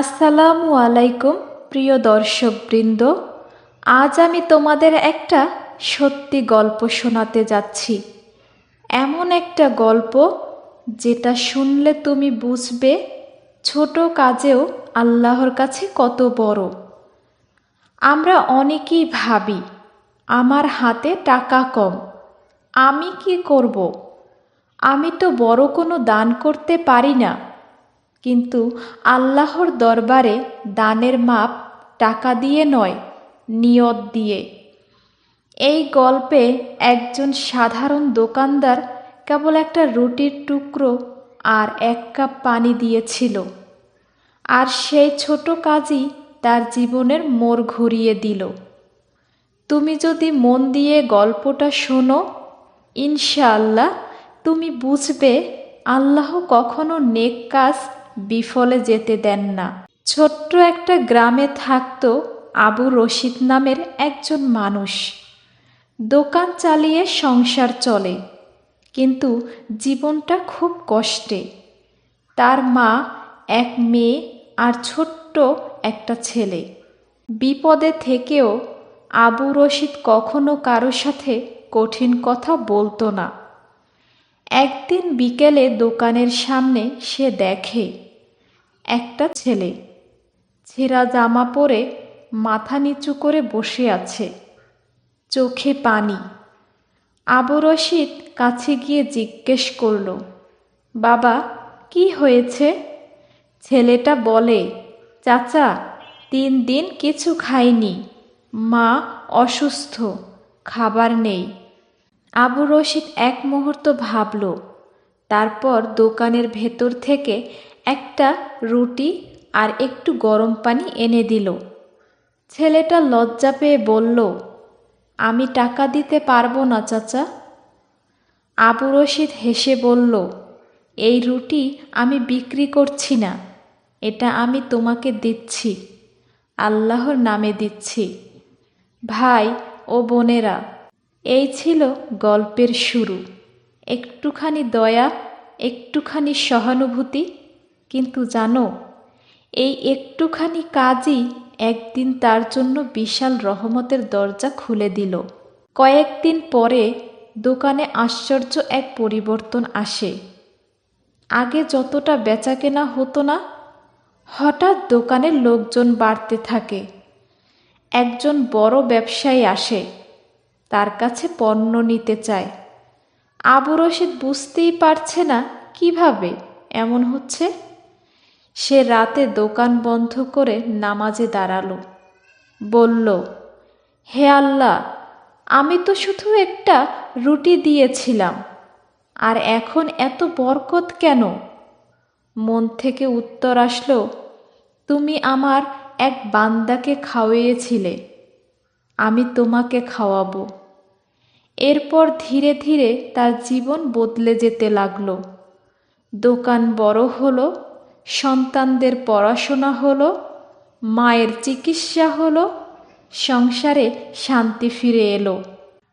আসসালামু আলাইকুম, প্রিয় দর্শকবৃন্দ। আজ আমি তোমাদের একটা সত্যি গল্প শোনাতে যাচ্ছি। এমন একটা গল্প যেটা শুনলে তুমি বুঝবে ছোট কাজেও আল্লাহর কাছে কত বড়। আমরা অনেকেই ভাবি, আমার হাতে টাকা কম, আমি কি করব? আমি তো বড় কোনো দান করতে পারি না। কিন্তু আল্লাহর দরবারে দানের মাপ টাকা দিয়ে নয়, নিয়ত দিয়ে। এই গল্পে একজন সাধারণ দোকানদার কেবল একটা রুটির টুকরো আর এক কাপ পানি দিয়েছিল। আর সেই ছোট কাজই তার জীবনের মোড় ঘুরিয়ে দিল। তুমি যদি মন দিয়ে গল্পটা শোনো, ইনশাআল্লাহ তুমি বুঝবে আল্লাহ কখনো নেক কাজ বিফলে যেতে দেন না। ছোট্ট একটা গ্রামে থাকতো আবু রশিদ নামের একজন মানুষ। দোকান চালিয়ে সংসার চলে, কিন্তু জীবনটা খুব কষ্টে। তার মা, এক মেয়ে আর ছোট্ট একটা ছেলে। বিপদে থেকেও আবু রশিদ কখনো কারও সাথে কঠিন কথা বলতো না। একদিন বিকেলে দোকানের সামনে সে দেখে একটা ছেলে। ছেঁড়া জামা পরে মাথা নিচু করে বসে আছে। চোখে পানি। আবু রশিদ কাছে গিয়ে জিজ্ঞেস করল, বাবা, কি হয়েছে? ছেলেটা বলে, চাচা, তিন দিন কিছু খাইনি। মা অসুস্থ, খাবার নেই। আবু রশিদ এক মুহূর্ত ভাবল, তারপর দোকানের ভেতর থেকে একটা রুটি আর একটু গরম পানি এনে দিল। ছেলেটা লজ্জা পেয়ে বলল, আমি টাকা দিতে পারব না, চাচা। আবু রশিদ হেসে বলল, এই রুটি আমি বিক্রি করছি না, এটা আমি তোমাকে দিচ্ছি, আল্লাহর নামে দিচ্ছি। ভাই ও বোনেরা, এই ছিল গল্পের শুরু। একটুখানি দয়া, একটুখানি সহানুভূতি কিন্তু জানো, এই একটুখানি কাজই একদিন তার জন্য বিশাল রহমতের দরজা খুলে দিল। কয়েকদিন পরে দোকানে আশ্চর্য এক পরিবর্তন আসে। আগে যতটা বেচাকেনা হতো না, হঠাৎ দোকানের লোকজন বাড়তে থাকে। একজন বড় ব্যবসায়ী আসে, তার কাছে পণ্য নিতে চায়। আবু রশিদ বুঝতেই পারছে না, কীভাবে? এমন হচ্ছে? সে রাতে দোকান বন্ধ করে নামাজে দাঁড়াল। বলল, হে আল্লাহ, আমি তো শুধু একটা রুটি দিয়েছিলাম, আর এখন এত বরকত কেন? মন থেকে উত্তর আসলো, তুমি আমার এক বান্দাকে খাওয়িয়েছিলে, আমি তোমাকে খাওয়াবো। এরপর ধীরে ধীরে তার জীবন বদলে যেতে লাগল। দোকান বড় হলো সন্তানদের পড়াশোনা হলো, মায়ের চিকিৎসা হলো, সংসারে শান্তি ফিরে এলো।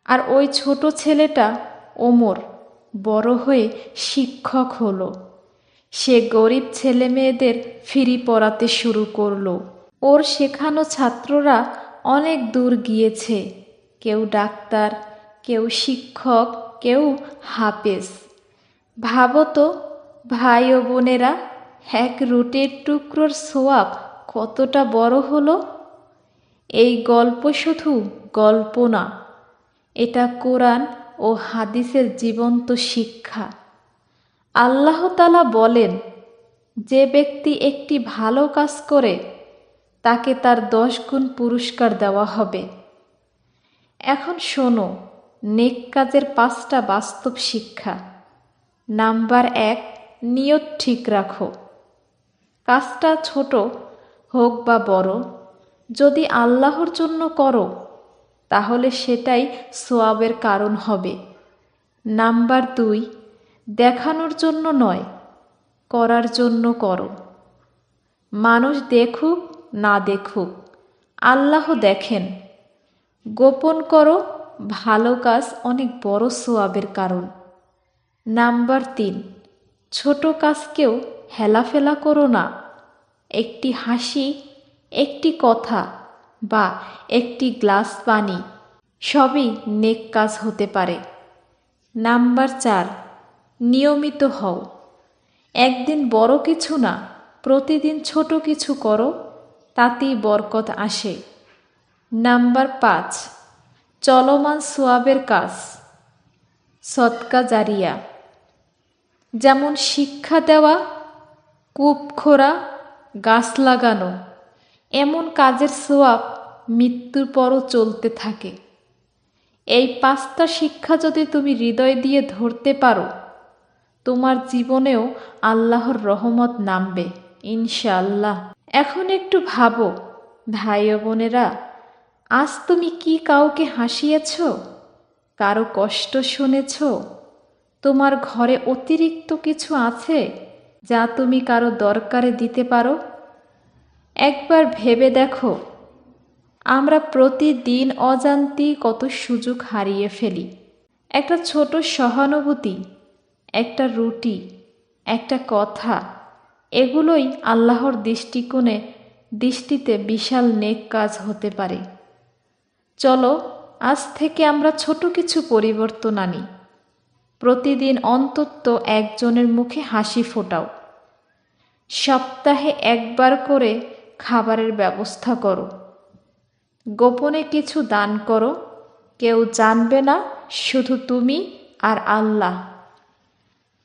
আর ওই ছোট ছেলেটা ওমর বড় হয়ে শিক্ষক হলো। সে গরিব ছেলে মেয়েদের ফিরি পড়াতে শুরু করল। ওর শেখানো ছাত্ররা অনেক দূর গিয়েছে। কেউ ডাক্তার, কেউ শিক্ষক, কেউ হাফেজ। ভাবো তো ভাই ও বোনেরা এক রুটির টুকরোর সোয়াব কতটা বড় হলো? এই গল্প শুধু গল্প না, এটা কোরআন ও হাদিসের জীবন্ত শিক্ষা। আল্লাহ তালা বলেন, যে ব্যক্তি একটি ভালো কাজ করে, তাকে তার দশ গুণ পুরস্কার দেওয়া হবে। এখন শোনো, নেক কাজের পাঁচটা বাস্তব শিক্ষা। নাম্বার এক, নিয়ত ঠিক রাখো। কাজটা ছোট হোক বা বড়, যদি আল্লাহর জন্য করো, তাহলে সেটাই সোয়াবের কারণ হবে। নাম্বার দুই, দেখানোর জন্য নয়, করার জন্য করো। মানুষ দেখুক, না দেখুক, আল্লাহ দেখেন। গোপন করো, ভালো কাজ অনেক বড় সোয়াবের কারণ। নাম্বার তিন, ছোট কাজকেও হেলাফেলা করো না। একটি হাসি, একটি কথা বা একটি গ্লাস পানি, সবই নেক কাজ হতে পারে। নাম্বার চার, নিয়মিত হও। একদিন বড় কিছু না, প্রতিদিন ছোট কিছু করো, তাতেই বরকত আসে। নাম্বার পাঁচ, চলমান সোয়াবের কাজ। সৎকা জারিয়া। যেমন শিক্ষা দেওয়া কূপ খোরা গাছ লাগানো। এমন কাজের সোয়াব মৃত্যুর পরও চলতে থাকে। এই পাঁচটা শিক্ষা যদি তুমি হৃদয় দিয়ে ধরতে পারো, তোমার জীবনেও আল্লাহর রহমত নামবে, ইনশাআল্লাহ। এখন একটু ভাবো, ভাই বোনেরা, আজ তুমি কি কাউকে হাসিয়েছ? কারও কষ্ট শুনেছ? তোমার ঘরে অতিরিক্ত কিছু আছে? যা তুমি কারও দরকারে দিতে পারো? একবার ভেবে দেখো। আমরা প্রতিদিন অজান্তি কত সুযোগ হারিয়ে ফেলি। একটা ছোট সহানুভূতি, একটা রুটি, একটা কথা, এগুলোই আল্লাহর দৃষ্টিকোণে, দৃষ্টিতে বিশাল নেক কাজ হতে পারে। চলো, আজ থেকে আমরা ছোট কিছু পরিবর্তন আনি। প্রতিদিন অন্তত একজনের মুখে হাসি ফোটাও। সপ্তাহে একবার করে খাবারের ব্যবস্থা করো। গোপনে কিছু দান করো। কেউ জানবে না শুধু তুমি আর আল্লাহ।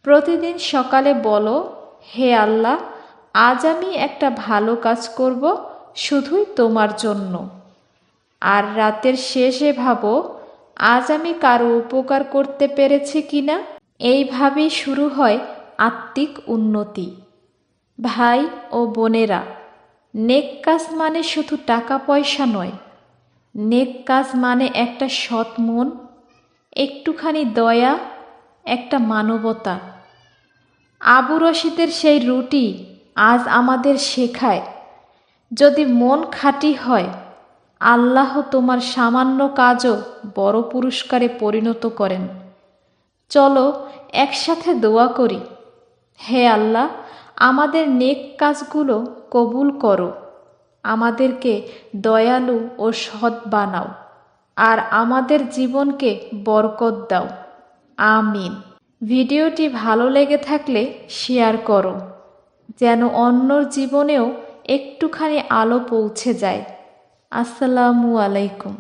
প্রতিদিন সকালে বলো, হে আল্লাহ, আজ আমি একটা ভালো কাজ করব শুধুই তোমার জন্য। আর রাতের শেষে ভাবো আজ আমি কারও উপকার করতে পেরেছি কিনা? এইভাবেই শুরু হয় আত্মিক উন্নতি। ভাই ও বোনেরা, নেক কাজ মানে শুধু টাকা পয়সা নয়। নেক কাজ মানে একটা সৎ মন, একটুখানি দয়া, একটা মানবতা। আবু রশিদের সেই রুটি আজ আমাদের শেখায়। যদি মন খাঁটি হয় আল্লাহ তোমার সামান্য কাজও বড় পুরস্কারে পরিণত করেন। চলো একসাথে দোয়া করি। হে আল্লাহ, আমাদের নেক কাজগুলো কবুল করো। আমাদেরকে দয়ালু ও সৎ বানাও। আর আমাদের জীবনকে বরকত দাও। আমিন। ভিডিওটি ভালো লেগে থাকলে শেয়ার করো, যেন অন্যর জীবনেও একটুখানি আলো পৌঁছে যায়। আসসালামু আলাইকুম।